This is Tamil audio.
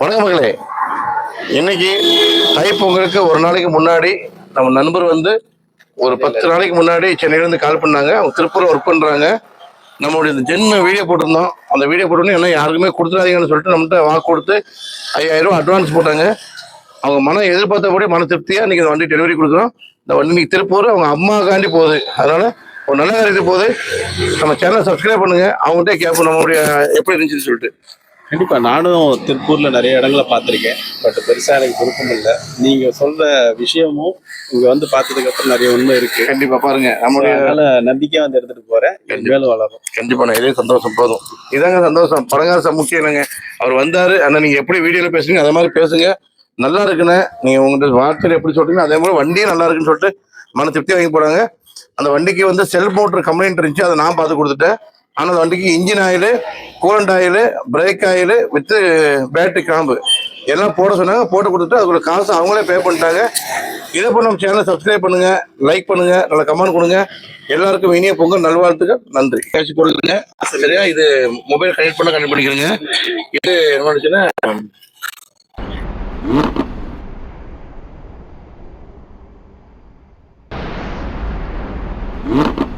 வணக்கம் மகளே. இன்னைக்கு தைப்பொங்கலுக்கு ஒரு நாளைக்கு முன்னாடி நம்ம நண்பர் வந்து ஒரு பத்து நாளைக்கு முன்னாடி சென்னையிலேருந்து கால் பண்ணாங்க. அவங்க திருப்பூர் ஒர்க் பண்ணுறாங்க நம்மளுடைய இந்த ஜென்ம வீடியோ போட்டிருந்தோம். அந்த வீடியோ போட்டோன்னே என்ன யாருக்குமே கொடுத்துடாதீங்கன்னு சொல்லிட்டு நம்மகிட்ட வாக்கு கொடுத்து ஐயாயிரம் ரூபா அட்வான்ஸ் போட்டாங்க. அவங்க மனம் எதிர்பார்த்தபடி மன திருப்தியாக இன்றைக்கி இந்த வண்டி டெலிவரி கொடுக்குறோம். இந்த வண்டி இன்னைக்கு திருப்பூர் அவங்க அம்மாக்காண்டி போகுது. அதனால் ஒரு நல்ல காரியத்துக்கு போகுது. நம்ம சேனலை சப்ஸ்கிரைப் பண்ணுங்கள் அவங்ககிட்ட கேட்போம் நம்மளுடைய எப்படி இருந்துச்சுன்னு சொல்லிட்டு. கண்டிப்பா நானும் திருப்பூர்ல நிறைய இடங்களை பார்த்திருக்கேன். பட் பெருசா எனக்கு விருப்பம் இல்லை. நீங்க சொல்ற விஷயமும் இங்க வந்து பார்த்ததுக்கு அப்புறம் நிறைய உண்மை இருக்கு. கண்டிப்பா பாருங்க. நம்மளுடைய அதனால நம்பிக்கையா வந்து எடுத்துட்டு போறேன். மேலும் வளரும் கண்டிப்பா நான் இதே சந்தோஷம் போதும். இதாங்க சந்தோஷம். பரங்காசம் முக்கியம் இல்லைங்க. அவர் வந்தாரு. ஆனா நீங்க எப்படி வீடியோல பேசுறீங்க அதே மாதிரி பேசுங்க. நல்லா இருக்குண்ணே. நீங்க உங்கள்கிட்ட வார்த்தையில எப்படி சொல்றீங்க அதே மாதிரி வண்டியும் நல்லா இருக்குன்னு சொல்லிட்டு மன திருப்தி வாங்கி போறாங்க. அந்த வண்டிக்கு வந்து செல்ஃப் மோட்டர் கம்ப்ளைண்ட் இருந்துச்சு. அதை நான் பார்த்து கொடுத்துட்டேன். ஆனால் அந்த வண்டிக்கு engine oil coolant oil brake oil with battery காம்பு. எல்லாம் போட சொன்னாங்க. போட்டு கொடுத்துட்டு அதுக்குள்ள காசு அவங்களே பே பண்ணிட்டாங்க. இதை பண்ண நம்ம சேனலை சப்ஸ்கிரைப் பண்ணுங்க லைக் பண்ணுங்க நல்ல கமெண்ட் கொடுங்க. எல்லாருக்கும் இனிய பொங்கல் நல்வாழ்த்துக்கள் நன்றி. கேஷ் கொடுக்குங்க சரியா? இது மொபைல் கனெக்ட் பண்ண கனெக்ட் பண்ணிக்கிறேங்க இது என்ன பண்ணுச்சுன்னா Mm-hmm.